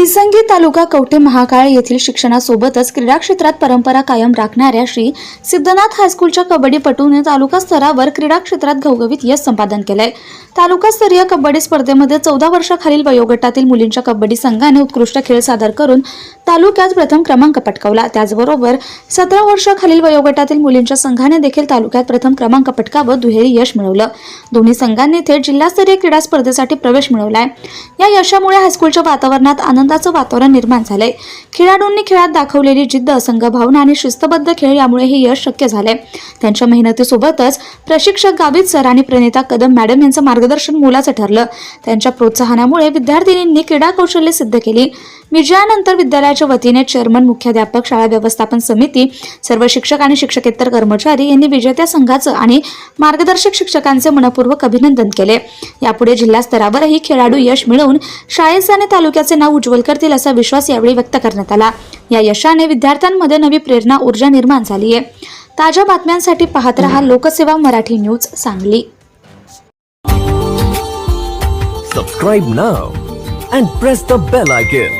तिसंगी तालुका कवठे महाकाळ येथील शिक्षणासोबतच क्रीडा क्षेत्रात परंपरा कायम राखणाऱ्या श्री सिद्धनाथ हायस्कूलच्या कबड्डीपटूने तालुका स्तरावर क्रीडा क्षेत्रात घवघवीत यश संपादन केलंय. तालुकास्तरीय कबड्डी स्पर्धेमध्ये चौदा वर्षाखालील वयोगटातील मुलींच्या कबड्डी संघाने उत्कृष्ट खेळ सादर करून तालुक्यात प्रथम क्रमांक पटकावला. त्याचबरोबर सतरा वर्षाखालील वयोगटातील मुलींच्या संघाने देखील तालुक्यात प्रथम क्रमांक पटकावत दुहेरी यश मिळवलं. दोन्ही संघांनी थेट जिल्हास्तरीय क्रीडा स्पर्धेसाठी प्रवेश मिळवलाय. या यशामुळे हायस्कूलच्या वातावरणात आनंद आनंदाचं वातावरण निर्माण झालंय. खेळाडूंनी खेळात दाखवलेली जिद्द संघ भावना आणि शिस्तबद्ध खेळ यामुळे हे यश शक्य झालंय. त्यांच्या मेहनतीसोबतच प्रशिक्षक गावित सर आणि प्रणिता कदम मॅडम यांचं मार्गदर्शन मोलाचं ठरलं. त्यांच्या प्रोत्साहनामुळे विद्यार्थिनींनी क्रीडा कौशल्य सिद्ध केली. विजयानंतर विद्यालयाच्या वतीने चेअरमन मुख्याध्यापक शाळा व्यवस्थापन समिती सर्व शिक्षक आणि शिक्षकेतर कर्मचारी यांनी विजेत्या संघाचं आणि मार्गदर्शक शिक्षकांचे मनपूर्वक अभिनंदन केले. यापुढे जिल्हा स्तरावरही खेळाडू यश मिळवून शाळेचे आणि तालुक्याचे नाव उज्ज्वल करतील असा विश्वास यावेळी व्यक्त करण्यात आला. या यशाने विद्यार्थ्यांमध्ये नवी प्रेरणा ऊर्जा निर्माण झाली आहे ताज्या बातम्यांसाठी पाहत रहा Lokseva Marathi news Sangli. Subscribe now and press the bell icon